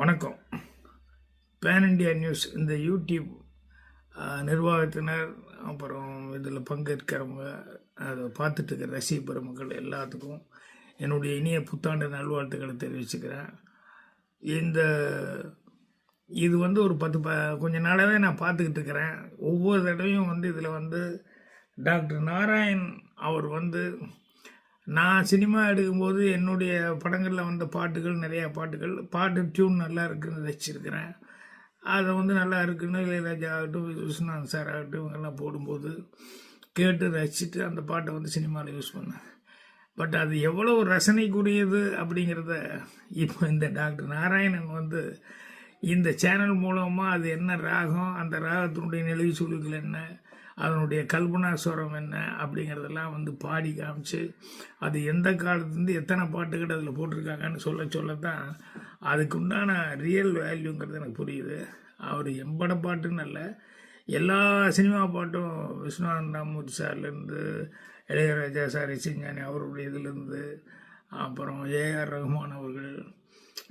வணக்கம். Pan India news இந்த YouTube நிர்வாகத்தினர் அப்புறம் இதில் பங்கேற்கிறவங்க அதை பார்த்துட்டு இருக்கிற ரசிக பெருமக்கள் எல்லாத்துக்கும் என்னுடைய இனிய புத்தாண்டு நல்வாழ்த்துக்களை தெரிவிச்சுக்கிறேன். இந்த இது வந்து ஒரு பத்து ப கொஞ்ச நாளாகவே நான் பார்த்துக்கிட்டு இருக்கிறேன். ஒவ்வொரு தடவையும் வந்து இதில் வந்து டாக்டர் நாராயண் அவர் வந்து நான் சினிமா எடுக்கும்போது என்னுடைய படங்களில் வந்த பாட்டுகள் நிறையா பாட்டுகள் பாட்டு டியூன் நல்லா இருக்குன்னு வச்சிருக்கிறேன். அதை வந்து நல்லா இருக்குன்னு இளையராஜா ஆகட்டும் விஸ்வநாத் சார் ஆகட்டும் இவங்கெல்லாம் போடும்போது கேட்டு ரசிச்சுட்டு அந்த பாட்டை வந்து சினிமாவில் யூஸ் பண்ணேன். பட் அது எவ்வளவு ரசனைக்குரியது அப்படிங்கிறத இப்போ இந்த டாக்டர் நாராயணன் வந்து இந்த சேனல் மூலமாக அது என்ன ராகம் அந்த ராகத்தினுடைய நிலவு சூழல்கள் என்ன அதனுடைய கல்பனா ஸ்வரம் என்ன அப்படிங்கிறதெல்லாம் வந்து பாடி காமிச்சு அது எந்த காலத்துலேருந்து எத்தனை பாட்டுகள் அதில் போட்டிருக்காங்கன்னு சொல்ல சொல்ல தான் அதுக்குண்டான ரியல் வேல்யூங்கிறது எனக்கு புரியுது. அவர் எம்பட பாட்டுன்னு அல்ல எல்லா சினிமா பாட்டும் விஸ்வநாதன் ராமூர்த்தி சார்லேருந்து இளையராஜா சார் இசைஞானி அவருடைய இதுலேருந்து அப்புறம் ஏஆர் ரஹ்மான் அவர்கள்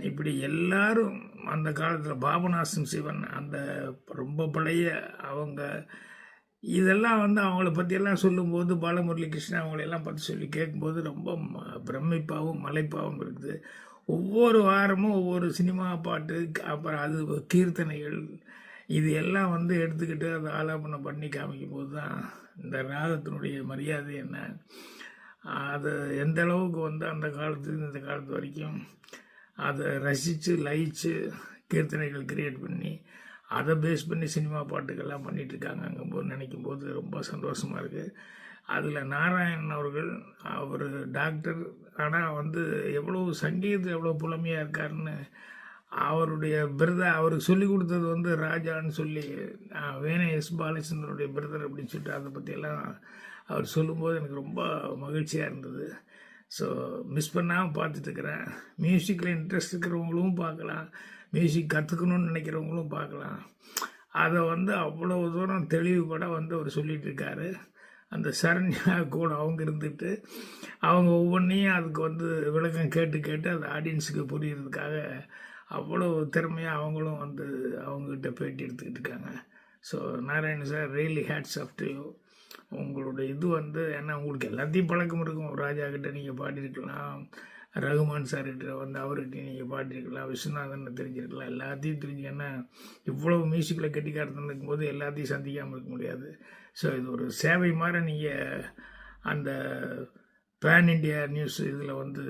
இப்படி எல்லாரும் அந்த காலத்தில் பாபநாசன் சிவன் அந்த ரொம்ப பழைய அவங்க இதெல்லாம் வந்து அவங்கள பற்றியெல்லாம் சொல்லும்போது பாலமுரளி கிருஷ்ணன் அவங்களெல்லாம் பற்றி சொல்லி கேட்கும்போது ரொம்ப ம- பிரமிப்பாகவும் மலைப்பாகவும் இருக்குது. ஒவ்வொரு வாரமும் ஒவ்வொரு சினிமா பாட்டு அப்புறம் அது கீர்த்தனைகள் இது எல்லாம் வந்து எடுத்துக்கிட்டு அதை ஆலாபனை பண்ணி காமிக்கும் போது தான் இந்த ராகத்தினுடைய மரியாதை என்ன? அது எந்த அளவுக்கு வந்து அந்த காலத்துலேருந்து இந்த காலத்து வரைக்கும் அதை ரசித்து லயிச்சு கீர்த்தனைகள் கிரியேட் பண்ணி அதை பேஸ் பண்ணி சினிமா பாட்டுக்கெல்லாம் அங்கும் போது நினைக்கும் போது ரொம்ப சந்தோஷமாக இருக்குது அதில் நாராயணன் அவர்கள் அவர் டாக்டர் ஆனால் வந்து எவ்வளோ சங்கீதம் எவ்வளோ புலமையாக இருக்காருன்னு அவருடைய பிரதர் அவருக்கு சொல்லி கொடுத்தது வந்து ராஜான்னு சொல்லி ஆஹ், வேணே எஸ் பாலச்சந்திரனுடைய பிரதர் அப்படின்னு சொல்லிட்டு அதை பற்றியெல்லாம் அவர் சொல்லும்போது எனக்கு ரொம்ப மகிழ்ச்சியாக இருந்தது. ஸோ மிஸ் பண்ணாமல் பார்த்துட்ருக்குறேன் மியூசிக்கில் இன்ட்ரெஸ்ட் இருக்கிறவங்களும் பார்க்கலாம். மியூசிக் கற்றுக்கணும்னு நினைக்கிறவங்களும் பார்க்கலாம். அதை வந்து அவ்வளோ தூரம் தெளிவு கூட வந்து அவர் சொல்லிகிட்ருக்காரு அந்த சரண்யா கூட அவங்க இருந்துட்டு அவங்க ஒவ்வொன்றையும் அதுக்கு வந்து விளக்கம் கேட்டு கேட்டு அது ஆடியன்ஸுக்கு புரியறதுக்காக அவ்வளோ திறமையாக அவங்களும் வந்து அவங்ககிட்ட பேட்டி எடுத்துக்கிட்டு இருக்காங்க. So Narayan sir really hats off to you உங்களோட இது வந்து ஏன்னா உங்களுக்கு எல்லாத்தையும் பழக்கம் இருக்கும். ராஜா கிட்ட நீங்கள் பாடியிருக்கலாம் ரகுமான் சார்கிட்ட வந்து அவர்கிட்ட நீங்கள் பாடியிருக்கலாம் விஸ்வநாதன் தெரிஞ்சிருக்கலாம். எல்லாத்தையும் தெரிஞ்சு ஏன்னா இவ்வளவு மியூசிக்கில் கெட்டிக்காரத்தில் இருக்கும்போது எல்லாத்தையும் சந்திக்காமல் இருக்க முடியாது. ஸோ இது ஒரு சேவை மாதிரி நீங்கள் அந்த பேன் இண்டியா நியூஸ் இதில் வந்து